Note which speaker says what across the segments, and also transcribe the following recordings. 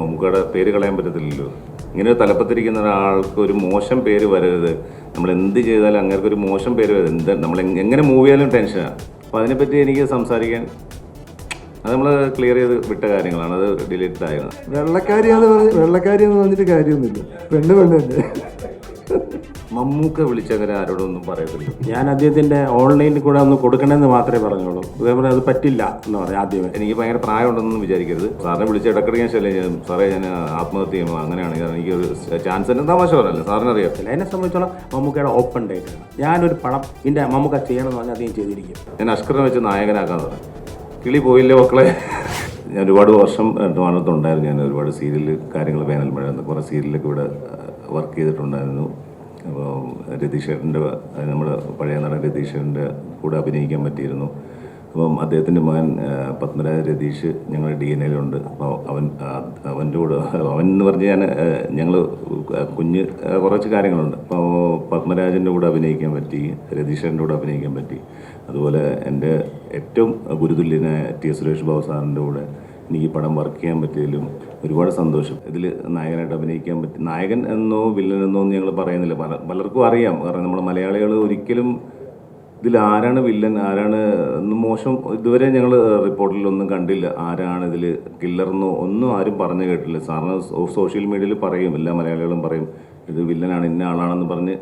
Speaker 1: നമുക്കവിടെ പേര് കളയാൻ പറ്റത്തില്ലല്ലോ. ഇങ്ങനെ തലപ്പത്തിരിക്കുന്ന ഒരാൾക്ക് ഒരു മോശം പേര് വരരുത്. നമ്മൾ എന്ത് ചെയ്താലും അങ്ങനെ ഒരു മോശം പേര് വരരുത്. എന്ത് നമ്മൾ എങ് എങ്ങനെ മൂവ് ചെയ്യാനും ടെൻഷനാണ് അപ്പോൾ അതിനെപ്പറ്റി എനിക്ക് സംസാരിക്കാൻ അത് നമ്മൾ ക്ലിയർ ചെയ്ത് വിട്ട കാര്യങ്ങളാണ്. അത് ഡിലീറ്റഡ് ആയത്
Speaker 2: വെള്ളക്കാരി വെള്ളക്കാരി എന്ന് പറഞ്ഞിട്ട് കാര്യമൊന്നുമില്ല. പെണ്ണ് പെണ്ണ് തന്നെ.
Speaker 1: മമ്മൂക്ക വിളിച്ചങ്ങനെ ആരോടൊന്നും പറയത്തില്ല.
Speaker 3: ഞാൻ അദ്ദേഹത്തിന്റെ ഓൺലൈനിൽ കൂടെ ഒന്ന് കൊടുക്കണമെന്ന് മാത്രമേ പറഞ്ഞോളൂ അതേപോലെ അത് പറ്റില്ല എന്ന് പറഞ്ഞു ആദ്യമേ.
Speaker 1: എനിക്ക് ഭയങ്കര പ്രായമുണ്ടെന്നൊന്നും വിചാരിക്കരുത്. സാറിനെ വിളിച്ച് ഇടയ്ക്കിടയ്ക്ക് ഞാൻ ശല്യം ചെയ്യും. സാറേ ഞാൻ ആത്മഹത്യ ചെയ്യുമ്പോൾ അങ്ങനെയാണെങ്കിൽ എനിക്കൊരു ചാൻസ് തന്നെ തമാശ പറയല്ലേ? സാറിനറിയാം
Speaker 3: അല്ല എന്നെ സംബന്ധിച്ചോളം മമ്മൂക്കയുടെ ഓപ്പൺ ഡേറ്റ് ആണ്. ഞാനൊരു പണം ഇതിന്റെ മമ്മൂക്ക ചെയ്യണമെന്ന് പറഞ്ഞാൽ അദ്ദേഹം ചെയ്തിരിക്കും.
Speaker 1: ഞാൻ അഷ്കറിനെ വെച്ച് നായകനാക്കാൻ തുടങ്ങി. കിളി പോയില്ലേ മക്കളെ? ഞാൻ ഒരുപാട് വർഷം ട്രിവാൻഡ്രത്തുണ്ടായിരുന്നു ഞാൻ ഒരുപാട് സീരിയൽ കാര്യങ്ങൾ വേനൽ മഴ കുറേ സീരിയലൊക്കെ ഇവിടെ വർക്ക് ചെയ്തിട്ടുണ്ടായിരുന്നു. രതീഷേട്ടന്റെ നമ്മുടെ പഴയ നടൻ രതീഷേട്ടന്റെ കൂടെ അഭിനയിക്കാൻ പറ്റിയിരുന്നു. അപ്പം അദ്ദേഹത്തിന്റെ മകൻ പത്മരാജ രതീഷ് ഞങ്ങളുടെ ഡി എൻ എയിലുണ്ട്. അപ്പോൾ അവൻ അവന്റെ കൂടെ അവൻ എന്ന് പറഞ്ഞ് ഞാൻ ഞങ്ങൾ കുഞ്ഞ് കുറച്ച് കാര്യങ്ങളുണ്ട്. അപ്പോൾ പത്മരാജന്റെ കൂടെ അഭിനയിക്കാൻ പറ്റി രതീഷേട്ടന്റെ കൂടെ അഭിനയിക്കാൻ പറ്റി. അതുപോലെ എന്റെ ഏറ്റവും ഗുരുതുല്യനായ ടി എസ് സുരേഷ് ബാബു സാറിന്റെ കൂടെ എനിക്ക് പടം വർക്ക് ചെയ്യാൻ പറ്റിയതിലും ഒരുപാട് സന്തോഷം. ഇതിൽ നായകനായിട്ട് അഭിനയിക്കാൻ പറ്റും നായകൻ എന്നോ വില്ലൻ എന്നോ ഞങ്ങൾ പറയുന്നില്ല. പല പലർക്കും അറിയാം. കാരണം നമ്മൾ മലയാളികൾ ഒരിക്കലും ഇതിൽ ആരാണ് വില്ലൻ ആരാണ് മോശം ഇതുവരെ ഞങ്ങൾ റിപ്പോർട്ടിലൊന്നും കണ്ടില്ല. ആരാണ് ഇതിൽ കില്ലറെന്നോ ഒന്നും ആരും പറഞ്ഞു കേട്ടില്ല. സാറിന് സോഷ്യൽ മീഡിയയിൽ പറയും എല്ലാ മലയാളികളും പറയും ഇത് വില്ലനാണ് ഇന്ന ആളാണെന്ന് പറഞ്ഞ്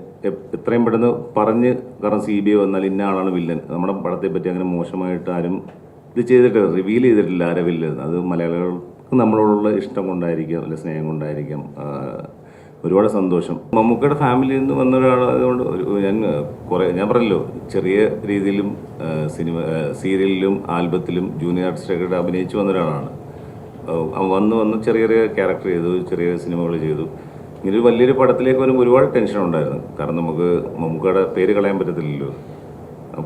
Speaker 1: എത്രയും പെട്ടെന്ന് പറഞ്ഞ് കാരണം സി ബി ഐ വന്നാൽ ഇന്ന ആളാണ് വില്ലൻ. നമ്മുടെ പടത്തെ പറ്റി അങ്ങനെ മോശമായിട്ട് ആരും ഇത് ചെയ്തിട്ടില്ല റിവീൽ ചെയ്തിട്ടില്ല ആരെ വില്ലൻ. അത് മലയാളികൾക്ക് നമ്മളോടുള്ള ഇഷ്ടം കൊണ്ടായിരിക്കാം അല്ലെ സ്നേഹം കൊണ്ടായിരിക്കാം ഒരുപാട് സന്തോഷം. മമ്മൂക്കയുടെ ഫാമിലിയിൽ നിന്ന് വന്ന ഒരാളായതുകൊണ്ട് ഒരു- ഞാൻ കുറേ ഞാൻ പറഞ്ഞല്ലോ ചെറിയ രീതിയിലും സിനിമ സീരിയലിലും ആൽബത്തിലും ജൂനിയർ ആർട്ടിസ്റ്റൊക്കെ അഭിനയിച്ച് വന്ന ഒരാളാണ്. വന്ന് വന്ന് ചെറിയ ചെറിയ ക്യാരക്ടർ ചെയ്തു ചെറിയ സിനിമകൾ ചെയ്തു. ഇങ്ങനെ വലിയൊരു പടത്തിലേക്ക് വരുമ്പോൾ ഒരുപാട് ടെൻഷൻ ഉണ്ടായിരുന്നു. കാരണം നമുക്ക് മമ്മൂക്കയുടെ പേര് കളയാൻ പറ്റത്തില്ലല്ലോ.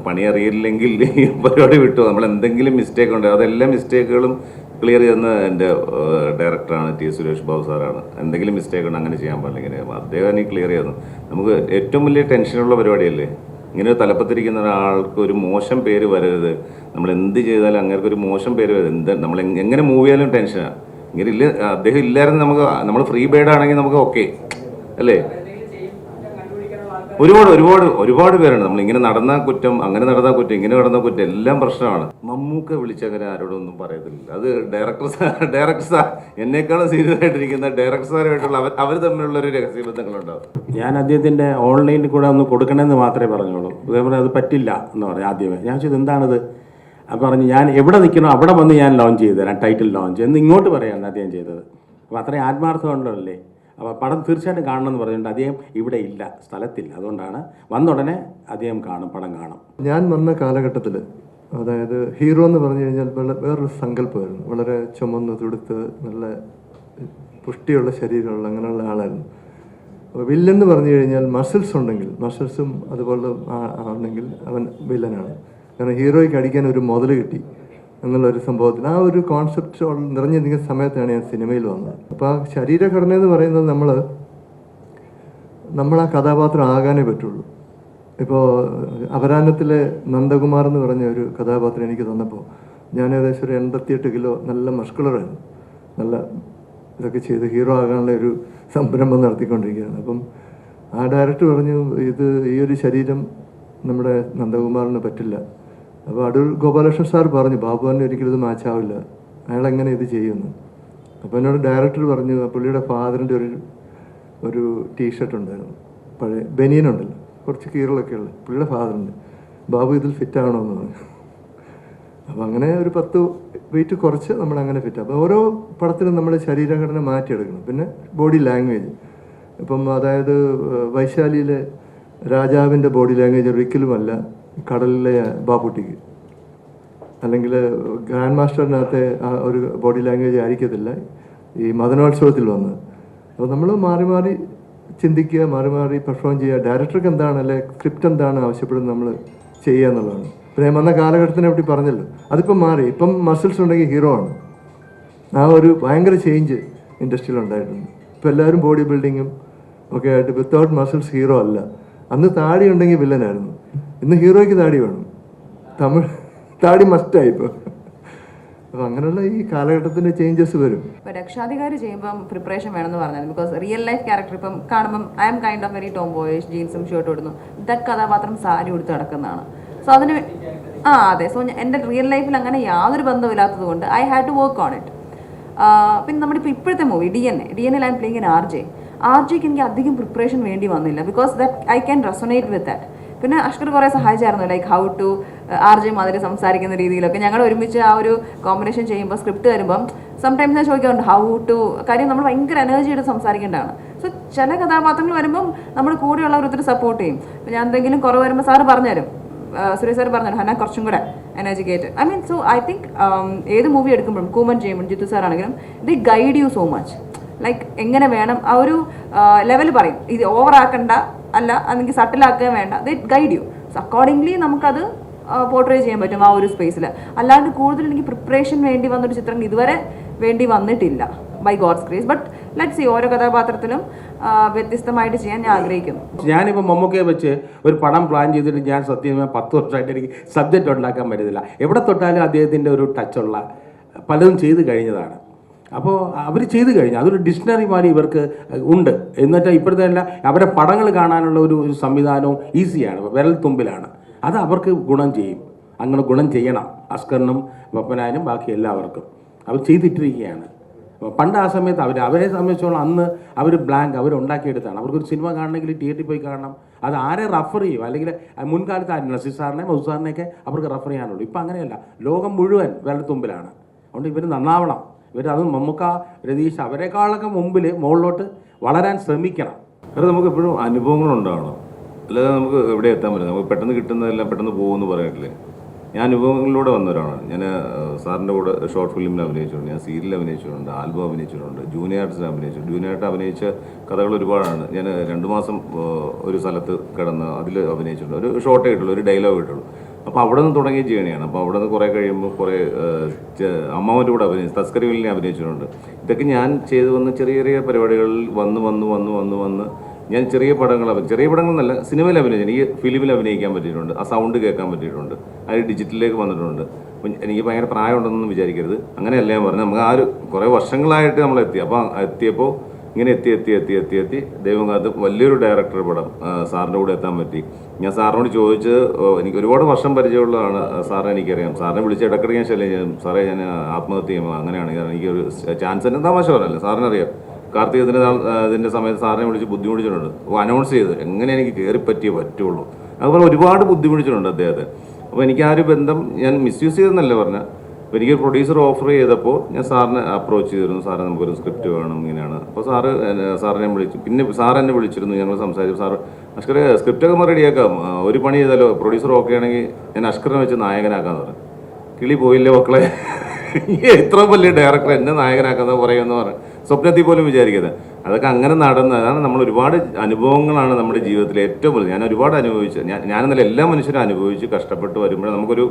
Speaker 1: പണി അറിയില്ലെങ്കിൽ പരിപാടി വിട്ടു. നമ്മൾ എന്തെങ്കിലും മിസ്റ്റേക്ക് ഉണ്ട് അതെല്ലാ മിസ്റ്റേക്കുകളും ക്ലിയർ ചെയ്യുന്ന എന്റെ ഡയറക്ടറാണ് ടി സുരേഷ് ബാബു സാറാണ്. എന്തെങ്കിലും മിസ്റ്റേക്ക് ഉണ്ട് അങ്ങനെ ചെയ്യാൻ പാടില്ല ഇങ്ങനെ അദ്ദേഹം എനിക്ക് ക്ലിയർ ചെയ്യുന്നു. നമുക്ക് ഏറ്റവും വലിയ ടെൻഷനുള്ള പരിപാടിയല്ലേ? ഇങ്ങനെ തലപ്പത്തിരിക്കുന്ന ഒരാൾക്ക് ഒരു മോശം പേര് വരരുത്. നമ്മൾ എന്ത് ചെയ്താലും അങ്ങനെ ഒരു മോശം പേര് വരരുത്. എന്ത് നമ്മൾ എങ്ങനെ മൂവ് ചെയ്യാനും ടെൻഷനാണ് ഇങ്ങനെ ഇല്ല അദ്ദേഹം ഇല്ലായിരുന്നു നമുക്ക് നമ്മൾ ഫ്രീ ബേഡ് ആണെങ്കിൽ നമുക്ക് ഓക്കെ അല്ലേ? ഒരുപാട് ഒരുപാട് ഒരുപാട് പേരുണ്ട്. നമ്മൾ ഇങ്ങനെ നടന്ന കുറ്റം അങ്ങനെ നടന്ന കുറ്റം ഇങ്ങനെ നടന്ന കുറ്റം എല്ലാം പ്രശ്നമാണ്. മമ്മൂക്ക വിളിച്ചങ്ങനെ ആരോടൊന്നും പറയത്തില്ല. അത് ഡയറക്ടർ സാർ ഡയറക്ടർ സാർ എന്നെക്കാളും സീരിയസ് ആയിട്ടിരിക്കുന്ന ഡയറക്ടർ സാറുമായിട്ടുള്ള അവർ അവർ തമ്മിലുള്ള ഒരു രഹസ്യ ബന്ധങ്ങളുണ്ടാവും.
Speaker 3: ഞാൻ അദ്ദേഹത്തിന്റെ ഓൺലൈനിൽ കൂടെ ഒന്ന് കൊടുക്കണമെന്ന് മാത്രമേ പറഞ്ഞോളൂ അതേപോലെ അത് പറ്റില്ല എന്ന് പറഞ്ഞു ആദ്യമേ. ഞാൻ ചോദിച്ചത് എന്താണിത് അപ്പം പറഞ്ഞു ഞാൻ എവിടെ നിൽക്കണോ അവിടെ വന്ന് ഞാൻ ലോഞ്ച് ചെയ്തു തരാം ടൈറ്റിൽ ലോഞ്ച് എന്ന് ഇങ്ങോട്ട് പറയാണ് അദ്ദേഹം ചെയ്തത്. അപ്പോൾ അത്രയും ആത്മാർത്ഥം ഉണ്ടല്ലേ അപ്പോൾ പടം തീർച്ചയായിട്ടും കാണണം എന്ന് പറഞ്ഞിട്ടുണ്ട് അദ്ദേഹം ഇവിടെ ഇല്ല സ്ഥലത്തില്ല. അതുകൊണ്ടാണ് വന്ന ഉടനെ അദ്ദേഹം കാണും പടം കാണും.
Speaker 2: ഞാൻ വന്ന കാലഘട്ടത്തിൽ അതായത് ഹീറോ എന്ന് പറഞ്ഞു കഴിഞ്ഞാൽ വേറൊരു സങ്കല്പമായിരുന്നു. വളരെ ചുമന്ന് തുടുത്ത് നല്ല പുഷ്ടിയുള്ള ശരീരമുള്ള അങ്ങനെയുള്ള ആളായിരുന്നു. അപ്പോൾ വില്ലൻ എന്ന് പറഞ്ഞു കഴിഞ്ഞാൽ മസിൽസ് ഉണ്ടെങ്കിൽ മസിൽസും അതുപോലെ ആണെങ്കിൽ അവൻ വില്ലനാണ് കാരണം ഹീറോയ്ക്ക് അടിക്കാൻ ഒരു മുതൽ കിട്ടി. എന്നുള്ള ഒരു സംഭവത്തിൽ. ആ ഒരു കോൺസെപ്റ്റ് നിറഞ്ഞിരിക്കുന്ന സമയത്താണ് ഞാൻ സിനിമയിൽ വന്നത്. അപ്പോൾ ആ ശരീരഘടന എന്ന് പറയുന്നത് നമ്മൾ നമ്മൾ ആ കഥാപാത്രം ആകാനേ പറ്റുള്ളൂ. ഇപ്പോൾ അപരാഹ്നത്തിലെ നന്ദകുമാർ എന്ന് പറഞ്ഞ ഒരു കഥാപാത്രം എനിക്ക് തന്നപ്പോൾ ഞാൻ ഏകദേശം ഒരു എൺപത്തിയെട്ട് കിലോ നല്ല മസ്കുലറായിരുന്നു നല്ല ഇതൊക്കെ ചെയ്ത് ഹീറോ ആകാനുള്ള ഒരു സംരംഭം നടത്തിക്കൊണ്ടിരിക്കുകയാണ്. അപ്പം ആ ഡയറക്ടർ പറഞ്ഞു ഇത് ഈ ഒരു ശരീരം നമ്മുടെ നന്ദകുമാറിന് പറ്റില്ല. അപ്പോൾ അടൂർ ഗോപാലകൃഷ്ണൻ സാർ പറഞ്ഞു ബാബുവിന് ഒരിക്കലും ഇത് മാച്ചാവില്ല അയാൾ എങ്ങനെ ഇത് ചെയ്യുമെന്ന് അപ്പോൾ എന്നോട് ഡയറക്ടർ പറഞ്ഞു പുള്ളിയുടെ ഫാദറിന്റെ ഒരു ഒരു ടീഷർട്ട് ഉണ്ടായിരുന്നു പഴയ ബനിയനുണ്ടല്ലോ കുറച്ച് കീറലൊക്കെ ഉള്ളത് പുള്ളിയുടെ ഫാദറിന്റെ ബാബു ഇതിൽ ഫിറ്റ് ആവണമെന്ന് പറഞ്ഞു. അപ്പോൾ അങ്ങനെ ഒരു പത്ത് വെയിറ്റ് കുറച്ച് നമ്മൾ അങ്ങനെ ഫിറ്റ് അപ്പോൾ ഓരോ പടത്തിലും നമ്മൾ ശരീരഘടന മാറ്റിയെടുക്കണം. പിന്നെ ബോഡി ലാംഗ്വേജ് ഇപ്പം അതായത് വൈശാലിയിലെ രാജാവിന്റെ ബോഡി ലാംഗ്വേജ് ഒരിക്കലുമല്ല. കടലിലെ ബാപ്പുട്ടിക്ക്. അല്ലെങ്കിൽ ഗ്രാൻഡ് മാസ്റ്ററിനകത്തെ ആ ഒരു ബോഡി ലാംഗ്വേജ് ആയിരിക്കത്തില്ല. ഈ മദനോത്സവത്തിൽ വന്ന്. അപ്പോൾ നമ്മൾ മാറി മാറി ചിന്തിക്കുക മാറി മാറി പെർഫോം ചെയ്യുക. ഡയറക്ടർക്ക് എന്താണ് അല്ലെ സ്ക്രിപ്റ്റ് എന്താണ് ആവശ്യപ്പെടുന്നത് നമ്മൾ ചെയ്യുക എന്നുള്ളതാണ്. ഞാൻ വന്ന കാലഘട്ടത്തിനെ പറ്റി പറഞ്ഞല്ലോ. അതിപ്പം മാറി. ഇപ്പം മസിൽസ് ഉണ്ടെങ്കിൽ ഹീറോ ആണ്. ആ ഒരു ഭയങ്കര ചേഞ്ച് ഇൻഡസ്ട്രിയിൽ ഉണ്ടായിട്ടുണ്ട്. ഇപ്പം എല്ലാവരും ബോഡി ബിൽഡിങ്ങും ഒക്കെ ആയിട്ട് വിത്തൗട്ട് മസിൽസ് ഹീറോ അല്ല. അന്ന് താടി ഉണ്ടെങ്കിൽ വില്ലനായിരുന്നു ഇന്ന് ഹീറോയ്ക്ക് താടി വേണം. തമിഴ് താടി മസ്റ്റായി ഇപ്പോൾ അപ്പൊ അങ്ങനെയുള്ള ഈ കാലഘട്ടത്തിന്റെ ചേഞ്ചസ് വരും.
Speaker 4: ഇപ്പൊ രക്ഷാധികാരി ചെയ്യുമ്പോൾ പ്രിപ്പറേഷൻ വേണമെന്ന് പറഞ്ഞത് ബിക്കോസ് റിയൽ ലൈഫ് ക്യാരക്ടർ ഇപ്പം കാണുമ്പോൾ I'm kind of very tomboys ജീൻസും ഷർട്ട് ഇടുന്നു. ദറ്റ് കഥാപാത്രം സാരി ഉടുത്ത് നടക്കുന്നതാണ്. സോ അതിന് ആ അതെ. സോ എന്റെ റിയൽ ലൈഫിൽ അങ്ങനെ യാതൊരു ബന്ധമില്ലാത്തത് കൊണ്ട് I had to work on it പിന്നെ നമ്മുടെ ഇപ്പോൾ ഇപ്പോഴത്തെ movie D N A D N L and playing R J R ജെക്ക് എനിക്ക് അധികം പ്രിപ്പറേഷൻ വേണ്ടി വന്നില്ല. Because that I can resonate with that പിന്നെ അഷ്കർ കുറേ സഹായിച്ചായിരുന്നു like how to R J മാതിരി സംസാരിക്കുന്ന രീതിയിലൊക്കെ. ഞങ്ങൾ ഒരുമിച്ച് ആ ഒരു കോമ്പിനേഷൻ ചെയ്യുമ്പോൾ സ്ക്രിപ്റ്റ് വരുമ്പം സംടൈംസ് ഞാൻ ചോദിക്കാറുണ്ട് ഹൗ ടു കാര്യം നമ്മൾ ഭയങ്കര എനർജിയോട് സംസാരിക്കേണ്ടതാണ്. സോ ചില കഥാപാത്രങ്ങൾ വരുമ്പം നമ്മൾ കൂടെയുള്ളവർ ഒത്തിരി സപ്പോർട്ട് ചെയ്യും. ഞാൻ എന്തെങ്കിലും കുറവ് വരുമ്പോൾ സാറ് പറഞ്ഞുതരും. സുരേഷ് സാർ പറഞ്ഞു ഹന കുറച്ചും കൂടെ എനർജിക്കേറ്റ് I mean so I think ഏത് മൂവി എടുക്കുമ്പോഴും കൂമൻ ചെയ്യുമ്പോഴും ജിത്തു സാർ ആണെങ്കിലും they guide you so much like എങ്ങനെ വേണം ആ ഒരു ലെവൽ പറയും. ഇത് ഓവർ ആക്കണ്ട അല്ല അല്ലെങ്കിൽ സട്ടിലാക്കുക വേണ്ട. They guide you so accordingly നമുക്കത് പോർട്രേ ചെയ്യാൻ പറ്റും ആ ഒരു സ്പേസിൽ അല്ലാണ്ട് കൂടുതൽ എനിക്ക് പ്രിപ്പറേഷൻ വേണ്ടി വന്നൊരു ചിത്രം ഇതുവരെ വേണ്ടി വന്നിട്ടില്ല by God's grace but let see ഓരോ കഥാപാത്രത്തിലും വ്യത്യസ്തമായിട്ട് ചെയ്യാൻ ഞാൻ ആഗ്രഹിക്കുന്നു.
Speaker 3: ഞാനിപ്പോൾ മമ്മൂക്കയെ വെച്ച് ഒരു പടം പ്ലാൻ ചെയ്തിട്ട് ഞാൻ സത്യം പത്ത് വർഷമായിട്ട് എനിക്ക് സബ്ജക്റ്റ് ഉണ്ടാക്കാൻ പറ്റുന്നില്ല എവിടെ തൊട്ടാലും അദ്ദേഹത്തിന്റെ ഒരു ടച്ചുള്ള പലതും ചെയ്തു കഴിഞ്ഞതാണ്. അപ്പോൾ അവർ ചെയ്തു കഴിഞ്ഞു. അതൊരു ഡിക്ഷണറി മാതിരി ഇവർക്ക് ഉണ്ട്. എന്നിട്ട് ഇപ്പോഴത്തെ അല്ല അവരെ പടങ്ങൾ കാണാനുള്ള ഒരു സംവിധാനവും ഈസിയാണ്. വിരൽ തുമ്പിലാണ്. അത് അവർക്ക് ഗുണം ചെയ്യും. അങ്ങനെ ഗുണം ചെയ്യണം അസ്കറിനും വപ്പനാനും ബാക്കി എല്ലാവർക്കും. അവർ ചെയ്തിട്ടിരിക്കുകയാണ്. പണ്ട് ആ സമയത്ത് അവർ അവരെ സംബന്ധിച്ചോളം അന്ന് അവർ ബ്ലാങ്ക് അവർ ഉണ്ടാക്കിയെടുത്താണ്. അവർക്കൊരു സിനിമ കാണണമെങ്കിൽ തിയേറ്ററിൽ പോയി കാണണം. അത് ആരെ റഫർ ചെയ്യും? അല്ലെങ്കിൽ മുൻകാലത്ത് ആരും നസീർ സാറിനെ മധു സാറിനെയൊക്കെ അവർക്ക് റഫർ ചെയ്യാനുള്ളൂ. ഇപ്പം അങ്ങനെയല്ല. ലോകം മുഴുവൻ വിരൽത്തുമ്പിലാണ് അതുകൊണ്ട് ഇവർ നന്നാവണം. ഇവർ അത് മമ്മൂക്ക രതീഷ് അവരെക്കാളൊക്കെ മുമ്പിൽ മുകളിലോട്ട് വളരാൻ ശ്രമിക്കണം.
Speaker 1: അത് നമുക്ക് എപ്പോഴും അനുഭവങ്ങൾ ഉണ്ടാവണം അല്ലാതെ നമുക്ക് എവിടെ എത്താൻ പറ്റില്ല. നമുക്ക് പെട്ടെന്ന് കിട്ടുന്നതെല്ലാം പെട്ടെന്ന് പോകുമെന്ന് പറയട്ടില്ലേ ഞാൻ അനുഭവങ്ങളിലൂടെ വന്നവരാണ് ഞാൻ സാറിന്റെ കൂടെ ഷോർട്ട് ഫിലിമിൽ അഭിനയിച്ചിട്ടുണ്ട്. ഞാൻ സീരിയൽ അഭിനയിച്ചിട്ടുണ്ട്. ആൽബം അഭിനയിച്ചിട്ടുണ്ട്. ജൂനിയർ ആർട്ടിസ്റ്റ് അഭിനയിച്ചു ജൂനിയർ ആയിട്ട് അഭിനയിച്ച കഥകൾ ഒരുപാടാണ്. ഞാൻ രണ്ട് മാസം ഒരു സ്ഥലത്ത് കിടന്ന് അതിൽ അഭിനയിച്ചിട്ടുണ്ട്. ഒരു ഷോർട്ടേ കിട്ടുള്ളൂ. ഒരു ഡയലോഗ് കിട്ടുള്ളൂ. അപ്പോൾ അവിടെ നിന്ന് തുടങ്ങിയ ജേണിയാണ് അപ്പോൾ അവിടെ നിന്ന് കുറേ കഴിയുമ്പോൾ കുറേ അമ്മാവന്റെ കൂടെ അഭിനയിച്ചു വില്ലിനെ അഭിനയിച്ചിട്ടുണ്ട്. ഇതൊക്കെ ഞാൻ ചെയ്തു വന്ന ചെറിയ ചെറിയ പരിപാടികളിൽ വന്ന് വന്ന് വന്ന് വന്ന് വന്ന് ഞാൻ ചെറിയ പടങ്ങൾ ചെറിയ പടങ്ങളെന്നല്ല സിനിമയിൽ അഭിനയിച്ചു. എനിക്ക് ഫിലിമിൽ അഭിനയിക്കാൻ പറ്റിയിട്ടുണ്ട്. ആ സൗണ്ട് കേൾക്കാൻ പറ്റിയിട്ടുണ്ട്. അത് ഡിജിറ്റലിലേക്ക് വന്നിട്ടുണ്ട്. എനിക്ക് ഭയങ്കര പ്രായമുണ്ടെന്നൊന്നും വിചാരിക്കരുത്. അങ്ങനെയല്ല ഞാൻ പറഞ്ഞത്. നമുക്ക് ആ ഒരു കുറേ വർഷങ്ങളായിട്ട് നമ്മൾ എത്തി. അപ്പോൾ എത്തിയപ്പോൾ ഇങ്ങനെ എത്തി എത്തി എത്തി എത്തി എത്തി. ദൈവം കാത്ത് വലിയൊരു ഡയറക്ടർ പടം സാറിന്റെ കൂടെ എത്താൻ പറ്റി. ഞാൻ സാറിനോട് ചോദിച്ചത് എനിക്ക് ഒരുപാട് വർഷം പരിചയമുള്ളതാണ് സാറിനെ എനിക്കറിയാം. സാറിനെ വിളിച്ച് ഇടക്കിടക്ക് ഞാൻ ശല്യം ചെയ്യും. സാറേ ഞാൻ ആത്മഹത്യ ചെയ്യുമ്പോൾ അങ്ങനെയാണ്. കാരണം എനിക്കൊരു ചാൻസ് തന്നെ തമാശ പറയല്ലേ സാറിനറിയാം. കാർത്തികത്തിന്റെ ഇതിന്റെ ഇതിന്റെ സമയത്ത് സാറിനെ വിളിച്ച് ബുദ്ധിമുട്ടിച്ചിട്ടുണ്ട്. അപ്പോൾ അനൗൺസ് ചെയ്ത്. എങ്ങനെ എനിക്ക് കയറി പറ്റിയേ പറ്റുള്ളൂ. അതുപോലെ ഒരുപാട് ബുദ്ധിമുട്ടിച്ചിട്ടുണ്ട് അദ്ദേഹത്തെ. അപ്പോൾ എനിക്ക് ആ ഒരു ബന്ധം ഞാൻ മിസ്യൂസ് ചെയ്തെന്നല്ല പറഞ്ഞാൽ അപ്പോൾ എനിക്ക് പ്രൊഡ്യൂസർ ഓഫർ ചെയ്തപ്പോൾ ഞാൻ സാറിനെ അപ്രോച്ച് ചെയ്തിരുന്നു. സാറെ നമുക്കൊരു സ്ക്രിപ്റ്റ് വേണം ഇങ്ങനെയാണ്. അപ്പോൾ സാറ് സാറിനെ വിളിച്ചു. പിന്നെ സാർ എന്നെ വിളിച്ചിരുന്നു. ഞങ്ങൾ സംസാരിച്ചു. സാർ അഷ്കറെ സ്ക്രിപ്റ്റൊക്കെ നമ്മൾ റെഡിയാക്കാം. ഒരു പണി ചെയ്താലോ? പ്രൊഡ്യൂസർ ഓക്കെ ആണെങ്കിൽ ഞാൻ അഷ്കറിനെ വെച്ച് നായകനാക്കാന്ന് പറഞ്ഞു. കിളി പോയില്ലേ മക്കളെ? എത്ര വലിയ ഡയറക്ടർ എന്നെ നായകനാക്കാതെ പറയുമെന്ന് പറഞ്ഞു. സ്വപ്നത്തിൽ പോലും വിചാരിക്കുന്നത് അതൊക്കെ അങ്ങനെ നടന്ന അതാണ് നമ്മൾ ഒരുപാട് അനുഭവങ്ങളാണ് നമ്മുടെ ജീവിതത്തിൽ ഏറ്റവും വലുത്. ഞാൻ ഒരുപാട് അനുഭവിച്ചത് ഞാൻ ഞാനെന്നല്ല എല്ലാ മനുഷ്യരും അനുഭവിച്ച് കഷ്ടപ്പെട്ട് വരുമ്പോഴേ നമുക്കൊരു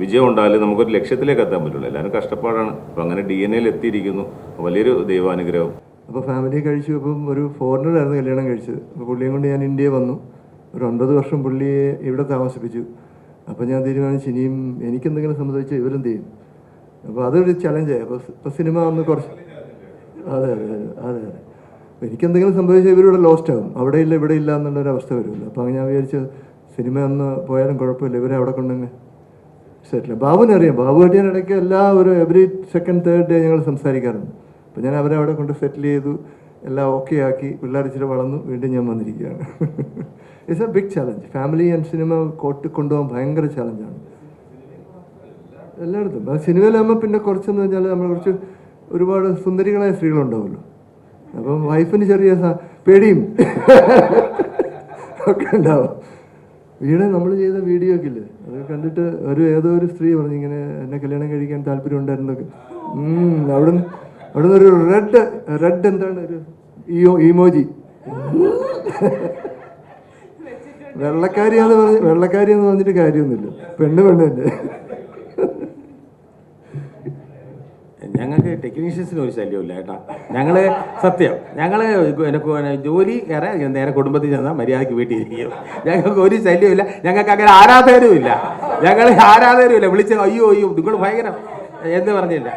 Speaker 1: വിജയം ഉണ്ടായാലും നമുക്കൊരു ലക്ഷ്യത്തിലേക്ക് എത്താൻ പറ്റുള്ളൂ. എല്ലാവരും കഷ്ടപ്പാടാണ്. അപ്പം അങ്ങനെ ഡി എൻ എയിൽ എത്തിയിരിക്കുന്നു. വലിയൊരു ദൈവാനുഗ്രഹം.
Speaker 2: അപ്പോൾ ഫാമിലി കഴിച്ചു. അപ്പം ഒരു ഫോറിനറായിരുന്നു കല്യാണം കഴിച്ചത്. അപ്പോൾ പുള്ളിയും കൊണ്ട് ഞാൻ ഇന്ത്യയിൽ വന്നു. ഒരു ഒൻപത് വർഷം പുള്ളിയെ ഇവിടെ താമസിപ്പിച്ചു. അപ്പോൾ ഞാൻ തീരുമാനിച്ചു ഇനിയും എനിക്കെന്തെങ്കിലും സംബന്ധിച്ച് ഇവരും ചെയ്യും. അപ്പോൾ അതൊരു ചലഞ്ചായി അപ്പോൾ ഇപ്പോൾ സിനിമ ഒന്ന് കുറച്ച് അതെ അതെ അതെ അതെ അതെ. അപ്പോൾ എനിക്കെന്തെങ്കിലും സംഭവിച്ചാൽ ഇവരിവിടെ ലോസ്റ്റ് ആകും അവിടെ ഇല്ല ഇവിടെ ഇല്ല എന്നുള്ളൊരു അവസ്ഥ വരുമല്ലോ. അപ്പോൾ അങ്ങനെ ഞാൻ വിചാരിച്ചു സിനിമ ഒന്ന് പോയാലും കുഴപ്പമില്ല. ഇവരെ അവിടെ കൊണ്ടങ്ങ് സെറ്റിൽ ബാബുവിനെ അറിയാം ബാബുവായിട്ട് ഞാൻ ഇടയ്ക്ക് എല്ലാ ഒരു എവറി സെക്കൻഡ് തേർഡ് ഡേ ഞങ്ങൾ സംസാരിക്കാറുണ്ട്. അപ്പം ഞാൻ അവരെ അവിടെ കൊണ്ട് സെറ്റിൽ ചെയ്തു. എല്ലാം ഓക്കെ ആക്കി. പിള്ളേർ ഇച്ചിരി വളർന്നു. വീണ്ടും ഞാൻ വന്നിരിക്കുകയാണ്. It's a big challenge family and cinema coat കൊണ്ടുപോകാൻ ഭയങ്കര ചാലഞ്ചാണ് എല്ലായിടത്തും. അത് സിനിമയിലാകുമ്പോൾ പിന്നെ കുറച്ചെന്ന് വെച്ചാൽ നമ്മൾ കുറച്ച് ഒരുപാട് സുന്ദരികളായ സ്ത്രീകളുണ്ടാവുമല്ലോ. അപ്പം വൈഫിന് ചെറിയ പേടിയും ഒക്കെ ഉണ്ടാവും. വീട് നമ്മൾ ചെയ്ത വീഡിയോ ഒക്കെ ഇല്ലേ? അത് കണ്ടിട്ട് ഒരു ഏതോ ഒരു സ്ത്രീ പറഞ്ഞു ഇങ്ങനെ എന്നെ കല്യാണം കഴിക്കാൻ താല്പര്യം ഉണ്ടായിരുന്നൊക്കെ. അവിടുന്ന് അവിടുന്ന് ഒരു റെഡ് റെഡ് എന്താണ് ഒരു ഇയോ ഇമോജി പറഞ്ഞു പറഞ്ഞ് വെള്ളക്കാരിയെന്ന് പറഞ്ഞിട്ട് കാര്യമൊന്നുമില്ല. പെണ്ണ് പെണ്ണ് തന്നെ.
Speaker 3: ഞങ്ങൾക്ക് ടെക്നീഷ്യൻസിന് ഒരു ശല്യമില്ല കേട്ടാ. ഞങ്ങൾ സത്യം എനക്ക് ജോലി ഏറെ നേരെ കുടുംബത്തിൽ ചെന്നാൽ മര്യാദയ്ക്ക് വീട്ടിൽ ഇരിക്കും. ഞങ്ങൾക്ക് ഒരു ശല്യമില്ല ഞങ്ങൾക്ക് അങ്ങനെ ആരാധകരും ഇല്ല ഞങ്ങൾ ആരാധകരും ഇല്ല വിളിച്ചത് അയ്യോ അയ്യോ നിങ്ങൾ ഭയങ്കര എന്ത് പറഞ്ഞില്ല.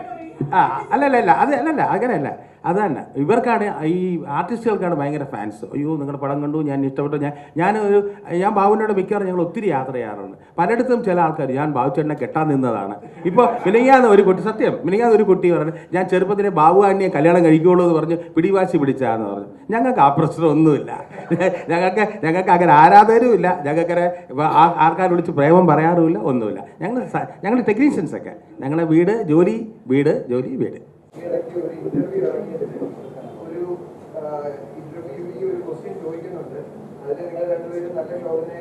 Speaker 3: ആ അല്ലല്ല അല്ല അത് അല്ലല്ല അങ്ങനെയല്ല. അത് തന്നെ ഇവർക്കാണ് ഈ ആർട്ടിസ്റ്റുകൾക്കാണ് ഭയങ്കര ഫാൻസ് അയ്യോ നിങ്ങളുടെ പടം കണ്ടു ഞാൻ ഇഷ്ടപ്പെട്ടു ഞാൻ ഞാൻ ഒരു ഞാൻ ബാബുവിനോട് മിക്കവാറും ഞങ്ങൾ ഒത്തിരി യാത്ര ചെയ്യാറുണ്ട്. പലയിടത്തും ചില ആൾക്കാർ ഞാൻ ബാബുച്ചേട്ടനെ കെട്ടാൻ നിന്നതാണ്. ഇപ്പോൾ മിനിങ്ങാന്ന് ഒരു കുട്ടി സത്യം മിനിങ്ങാന്ന് ഒരു കുട്ടി പറഞ്ഞു ഞാൻ ചെറുപ്പത്തിലെ ബാബു ആന്റിയെ കല്യാണം കഴിക്കുള്ളൂ എന്ന് പറഞ്ഞ് പിടിവാശി പിടിച്ചാന്ന് പറഞ്ഞു. ഞങ്ങൾക്ക് ആ പ്രശ്നമൊന്നുമില്ല ഞങ്ങൾക്ക് ഞങ്ങൾക്ക് അങ്ങനെ ആരാധകരും ഇല്ല. ഞങ്ങൾക്ക് ആൾക്കാർ വിളിച്ച് പ്രേമം പറയാറുമില്ല ഒന്നുമില്ല. ഞങ്ങൾ ഞങ്ങളുടെ ഞങ്ങൾ ടെക്നീഷ്യൻസ് ഒക്കെ. ഞങ്ങളുടെ വീട് ജോലി വീട് ജോലി വീട്.
Speaker 5: ഇടയ്ക്ക് ഒരു ഇന്റർവ്യൂ ഇറങ്ങിയിട്ട് ഒരു ഇന്റർവ്യൂ ഈ ഒരു ക്വസ്റ്റ്യൻ ചോദിക്കുന്നുണ്ട്. അതിൽ നിങ്ങൾ രണ്ടുപേരും നല്ല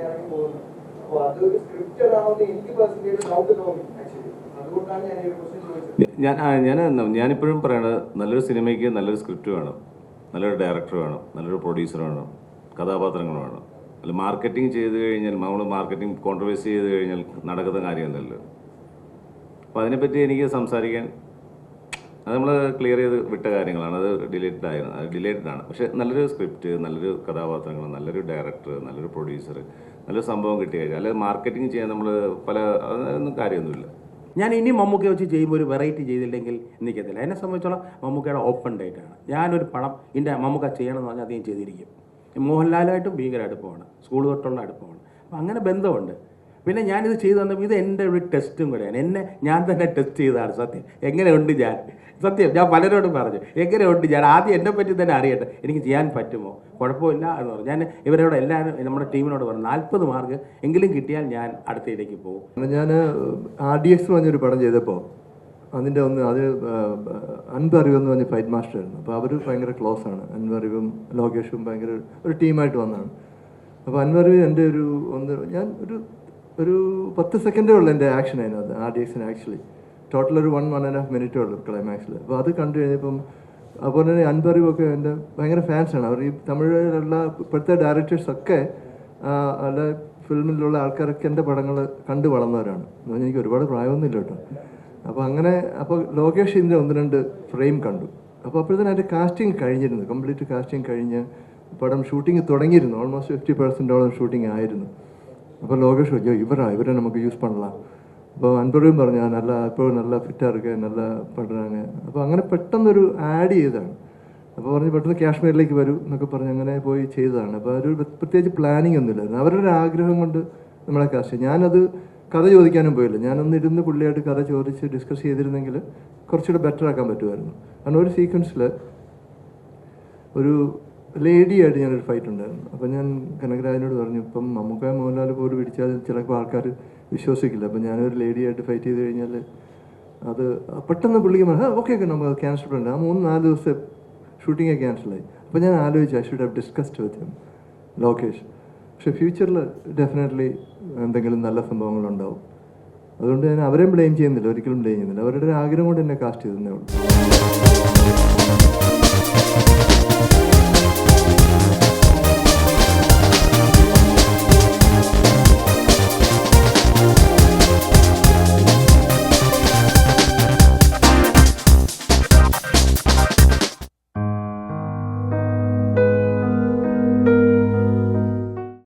Speaker 5: ഇറങ്ങി പോകുന്നു. അപ്പോൾ അതൊരു സ്ക്രിപ്റ്റഡ് ആവുന്ന എനിക്ക് പേഴ്സണലി ഡൗട്ട് തോന്നി ആക്ച്വലി അതുകൊണ്ടാണ് ഞാൻ ഈ ഒരു ക്വസ്റ്റ്യൻ ചോദിച്ചത്.
Speaker 1: ഞാൻ ഞാൻ ഞാനിപ്പോഴും പറയണത് നല്ലൊരു സിനിമയ്ക്ക് നല്ലൊരു സ്ക്രിപ്റ്റ് വേണം. നല്ലൊരു ഡയറക്ടർ വേണം. നല്ലൊരു പ്രൊഡ്യൂസർ വേണം. കഥാപാത്രങ്ങൾ വേണം. അല്ല മാർക്കറ്റിംഗ് ചെയ്ത് കഴിഞ്ഞാൽ നമ്മൾ മാർക്കറ്റിംഗ് കോൺട്രവേഴ്സി ചെയ്ത് കഴിഞ്ഞാൽ നടക്കുന്ന കാര്യമൊന്നുമല്ല അപ്പോൾ അതിനെപ്പറ്റി എനിക്ക് സംസാരിക്കാൻ അത് നമ്മൾ ക്ലിയർ ചെയ്ത് വിട്ട കാര്യങ്ങളാണ്. അത് ഡിലേറ്റഡ് ആയിരുന്നു. അത് ഡിലേറ്റഡ് ആണ്. പക്ഷെ നല്ലൊരു സ്ക്രിപ്റ്റ് നല്ലൊരു കഥാപാത്രങ്ങൾ നല്ലൊരു ഡയറക്ടർ നല്ലൊരു പ്രൊഡ്യൂസർ നല്ലൊരു സംഭവം കിട്ടി കഴിഞ്ഞാൽ അല്ലെങ്കിൽ മാർക്കറ്റിംഗ് ചെയ്യാൻ നമ്മൾ പല അതൊന്നും കാര്യമൊന്നുമില്ല.
Speaker 3: ഞാൻ ഇനി മമ്മൂക്കയെ വെച്ച് ചെയ്യുമ്പോൾ ഒരു വെറൈറ്റി ചെയ്തില്ലെങ്കിൽ നിൽക്കത്തില്ല എന്നെ സംബന്ധിച്ചോളം മമ്മൂക്കയുടെ ഓപ്പൺ ഡേറ്റ് ആണ്. ഞാനൊരു പടം എന്റെ മമ്മൂക്ക ചെയ്യണമെന്ന് പറഞ്ഞാൽ അദ്ദേഹം ചെയ്തിരിക്കും. മോഹൻലാലുമായിട്ടും ഭീകര അടുപ്പമാണ് സ്കൂൾ തൊട്ടുള്ള അടുപ്പമാണ് അപ്പം അങ്ങനെ ബന്ധമുണ്ട്. പിന്നെ ഞാനിത് ചെയ്തു തന്നപ്പോൾ ഇത് എന്റെ ഒരു ടെസ്റ്റും കൂടെയാണ്. എന്നെ ഞാൻ തന്നെ ടെസ്റ്റ് ചെയ്തതാണ് സത്യം. എങ്ങനെയുണ്ട് ഞാൻ? സത്യം ഞാൻ പലരോടും പറഞ്ഞു എങ്ങനെയുണ്ട്? ഞാൻ ആദ്യം എന്നെ പറ്റി തന്നെ അറിയട്ടെ. എനിക്ക് ചെയ്യാൻ പറ്റുമോ? കുഴപ്പമില്ല എന്ന് പറഞ്ഞു. ഞാൻ ഇവരോട് എല്ലാവരും നമ്മുടെ ടീമിനോട് പറഞ്ഞു നാൽപ്പത് മാർക്ക് എങ്കിലും കിട്ടിയാൽ ഞാൻ അടുത്തയിലേക്ക് പോകും.
Speaker 2: ഞാൻ ആർ ഡി എക്സ് പറഞ്ഞൊരു പടം ചെയ്തപ്പോൾ അതിന്റെ ഒന്ന് അത് അൻപ് അറിവ് എന്ന് പറഞ്ഞ ഫൈറ്റ് മാസ്റ്റർ ആയിരുന്നു. അപ്പോൾ അവർ ഭയങ്കര ക്ലോസ് ആണ്. അൻവറിവും ലോകേഷും ഭയങ്കര ഒരു ടീമായിട്ട് വന്നതാണ്. അപ്പോൾ അൻവറിവ് എന്റെ ഒരു ഒന്ന് ഞാൻ ഒരു ഒരു പത്ത് സെക്കൻഡേ ഉള്ളൂ എന്റെ ആക്ഷൻ അതിനകത്ത് ആർ ഡി എക്സിന് ആക്ച്വലി ടോട്ടൽ ഒരു one one and half minute ഉള്ളു ക്ലൈമാക്സിൽ അപ്പോൾ അത് കണ്ടു കഴിഞ്ഞപ്പം അതുപോലെ തന്നെ അൻപറിവൊക്കെ എന്റെ ഭയങ്കര ഫാൻസാണ് അവർ ഈ തമിഴിലുള്ള ഇപ്പോഴത്തെ ഡയറക്ടേഴ്സൊക്കെ അല്ല ഫിലിമിലുള്ള ആൾക്കാരൊക്കെ എന്റെ പടങ്ങൾ കണ്ടു വളർന്നവരാണ്. എന്ന് പറഞ്ഞാൽ എനിക്ക് ഒരുപാട് പ്രായമൊന്നുമില്ല കേട്ടോ. അപ്പോൾ അങ്ങനെ അപ്പോൾ ലോകേഷ് ഇതിന്റെ ഒന്ന് രണ്ട് ഫ്രെയിം കണ്ടു. അപ്പോൾ അപ്പോഴത്തേനും അതിന്റെ കാസ്റ്റിംഗ് കഴിഞ്ഞിരുന്നു. കംപ്ലീറ്റ് കാസ്റ്റിംഗ് കഴിഞ്ഞ് പടം ഷൂട്ടിംഗ് തുടങ്ങിയിരുന്നു. ഓൾമോസ്റ്റ് ഫിഫ്റ്റി പെർസെന്റോളം ഷൂട്ടിംഗ് ആയിരുന്നു. അപ്പോൾ ലോകേഷ് ചോദിച്ചോ ഇവരാ? ഇവരെ നമുക്ക് യൂസ് പണലാം. അപ്പോൾ അൻപറും പറഞ്ഞു നല്ല ഇപ്പോൾ നല്ല ഫിറ്റാ നല്ല പഠനങ്ങൾ അപ്പോൾ അങ്ങനെ പെട്ടെന്നൊരു ആഡ് ചെയ്തതാണ് അപ്പോൾ പറഞ്ഞു പെട്ടെന്ന് കാശ്മീരിലേക്ക് വരൂ എന്നൊക്കെ പറഞ്ഞ് അങ്ങനെ പോയി ചെയ്തതാണ്. അപ്പോൾ അതൊരു പ്രത്യേകിച്ച് പ്ലാനിങ് ഒന്നുമില്ലായിരുന്നു. അവരുടെ ആഗ്രഹം കൊണ്ട് നമ്മളെ കാശ് ഞാനത് കഥ ചോദിക്കാനും പോയില്ല. ഞാനൊന്ന് ഇരുന്ന് പുള്ളിയായിട്ട് കഥ ചോദിച്ച് ഡിസ്കസ് ചെയ്തിരുന്നെങ്കിൽ കുറച്ചുകൂടെ ബെറ്റർ ആക്കാൻ പറ്റുമായിരുന്നു. കാരണം ഒരു സീക്വൻസിൽ ഒരു ലേഡിയായിട്ട് ഞാനൊരു ഫൈറ്റ് ഉണ്ടായിരുന്നു. അപ്പം ഞാൻ കനകരാജനോട് പറഞ്ഞു ഇപ്പം മമ്മൂക്ക മോഹൻലാൽ പോലും പിടിച്ചാൽ ചിലപ്പോൾ ആൾക്കാർ വിശ്വസിക്കില്ല. അപ്പം ഞാനൊരു ലേഡിയായിട്ട് ഫൈറ്റ് ചെയ്ത് കഴിഞ്ഞാൽ അത് പെട്ടെന്ന് പുള്ളിക്ക് പറഞ്ഞു ഓക്കെ ഓക്കെ നമുക്ക് ക്യാൻസൽ ഉണ്ട് ആ മൂന്ന് നാല് ദിവസത്തെ ഷൂട്ടിങ് ക്യാൻസലായി അപ്പോൾ ഞാൻ ആലോചിച്ചു I should have discussed with him Lokesh പക്ഷെ ഫ്യൂച്ചറിൽ ഡെഫിനറ്റ്ലി എന്തെങ്കിലും നല്ല സംഭവങ്ങളുണ്ടാവും അതുകൊണ്ട് ഞാൻ അവരെയും ബ്ലെയിം ചെയ്യുന്നില്ല ഒരിക്കലും ബ്ലെയിം ചെയ്യുന്നില്ല. അവരുടെ ആഗ്രഹം കൊണ്ട് എന്നെ കാസ്റ്റ് ചെയ്തതേ ഉള്ളൂ.